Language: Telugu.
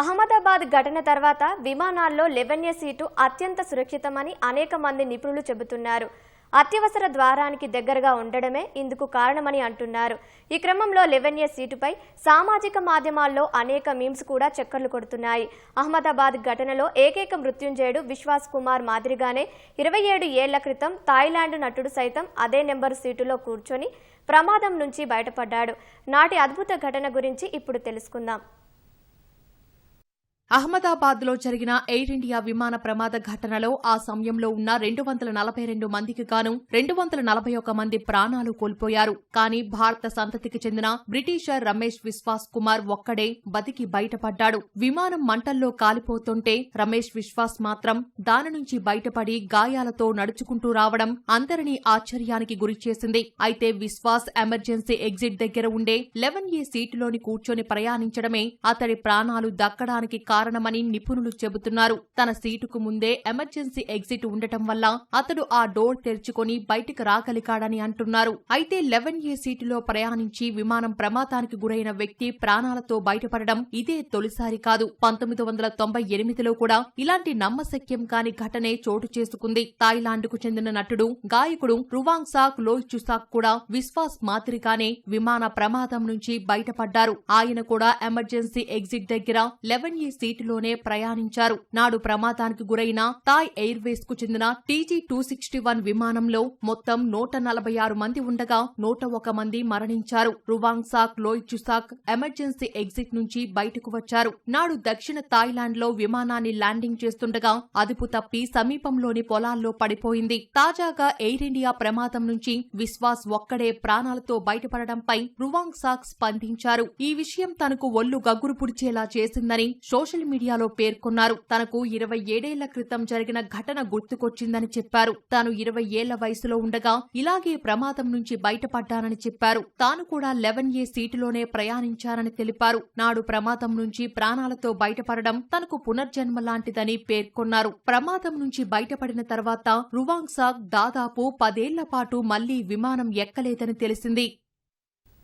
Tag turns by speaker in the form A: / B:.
A: అహ్మదాబాద్ ఘటన తర్వాత విమానాల్లో లెవెన్య సీటు అత్యంత సురక్షితమని అనేక మంది నిపుణులు చెబుతున్నారు. అత్యవసర ద్వారానికి దగ్గరగా ఉండడమే ఇందుకు కారణమని అంటున్నారు. ఈ క్రమంలో లెవెన్య సీటుపై సామాజిక మాధ్యమాల్లో అనేక మీమ్స్ కూడా చక్కర్లు కొడుతున్నాయి. అహ్మదాబాద్ ఘటనలో ఏకైక మృత్యుంజయుడు విశ్వాస్ కుమార్ మాదిరిగానే ఇరవై ఏడు ఏళ్ళ క్రితం థాయిలాండ్ నటుడు సైతం అదే నెంబర్ సీటులో కూర్చొని ప్రమాదం నుంచి బయటపడ్డాడు. నాటి అద్భుత ఘటన గురించి ఇప్పుడు తెలుసుకుందాం.
B: అహ్మదాబాద్లో జరిగిన ఎయిర్ ఇండియా విమాన ప్రమాద ఘటనలో ఆ సమయంలో ఉన్న రెండు వందల నలభై రెండు మందికి గాను రెండు వందల నలభై ఒక మంది ప్రాణాలు కోల్పోయారు. కానీ భారత సంతతికి చెందిన బ్రిటిషర్ రమేష్ విశ్వాస్ కుమార్ ఒక్కడే బతికి బయటపడ్డాడు. విమానం మంటల్లో కాలిపోతుంటే రమేష్ విశ్వాస్ మాత్రం దాని నుంచి బయటపడి గాయాలతో నడుచుకుంటూ రావడం అందరినీ ఆశ్చర్యానికి గురిచేసింది అయితే విశ్వాస్ ఎమర్జెన్సీ ఎగ్జిట్ దగ్గర ఉండే లెవెన్ ఏ సీటులోని కూర్చొని ప్రయాణించడమే అతడి ప్రాణాలు దక్కడానికి కారణమని నిపుణులు చెబుతున్నారు. తన సీటుకు ముందే ఎమర్జెన్సీ ఎగ్జిట్ ఉండటం వల్ల అతడు ఆ డోర్ తెరుచుకొని బయటికి రాగలిగాడని అంటున్నారు. అయితే లెవెన్ ఏ సీటులో ప్రయాణించి విమానం ప్రమాదానికి గురైన వ్యక్తి ప్రాణాలతో బయటపడడం ఇదే తొలిసారి కాదు. పంతొమ్మిది వందల తొంభై ఎనిమిదిలో కూడా ఇలాంటి నమ్మశక్యం కాని ఘటనే చోటు చేసుకుంది. థాయిలాండ్కు చెందిన నటుడు గాయకుడు రువాంగ్ సాక్ లోయ్ చుసాక్ కూడా విశ్వాస్ మాదిరిగానే విమాన ప్రమాదం నుంచి బయటపడ్డారు. ఆయన కూడా ఎమర్జెన్సీ ఎగ్జిట్ దగ్గర లెవెన్ ఏ సీటులోనే ప్రయాణించారు. నాడు ప్రమాదానికి గురైన థాయ్ ఎయిర్వేస్కు చెందిన టీజీ టూ సిక్స్టీ వన్ విమానంలో మొత్తం నూట నలభై ఆరు మంది ఉండగా నూట ఒక మంది మరణించారు. Ruangsak Loychusak emergency exit నుంచి బయటకు వచ్చారు. నాడు దక్షిణ థాయిలాండ్లో విమానాన్ని ల్యాండింగ్ చేస్తుండగా అదుపు తప్పి సమీపంలోని పొలాల్లో పడిపోయింది. తాజాగా ఎయిర్ ఇండియా ప్రమాదం నుంచి విశ్వాస్ ఒక్కడే ప్రాణాలతో బయటపడడంపై రువాంగ్సాక్ స్పందించారు. ఈ విషయం తనకు ఒళ్ళు గగ్గురు పుడిచేలా చేసిందని సోషల్ మీడియాలో పేర్కొన్నారు. తనకు ఇరవై ఏడేళ్ళ క్రితం జరిగిన ఘటన గుర్తుకొచ్చిందని చెప్పారు. తాను ఇరవై ఏళ్ళ వయసులో ఉండగా ఇలాగే ప్రమాదం నుంచి బయటపడ్డానని చెప్పారు. తాను కూడా లెవెన్ ఏ సీటులోనే ప్రయాణించారని తెలిపారు. నాడు ప్రమాదం నుంచి ప్రాణాలతో బయటపడడం తనకు పునర్జన్మ లాంటిదని పేర్కొన్నారు. ప్రమాదం నుంచి బయటపడిన తర్వాత రువాంగ్ సాగ్ దాదాపు పదేళ్ళ పాటు మళ్ళీ విమానం ఎక్కలేదని తెలిసింది.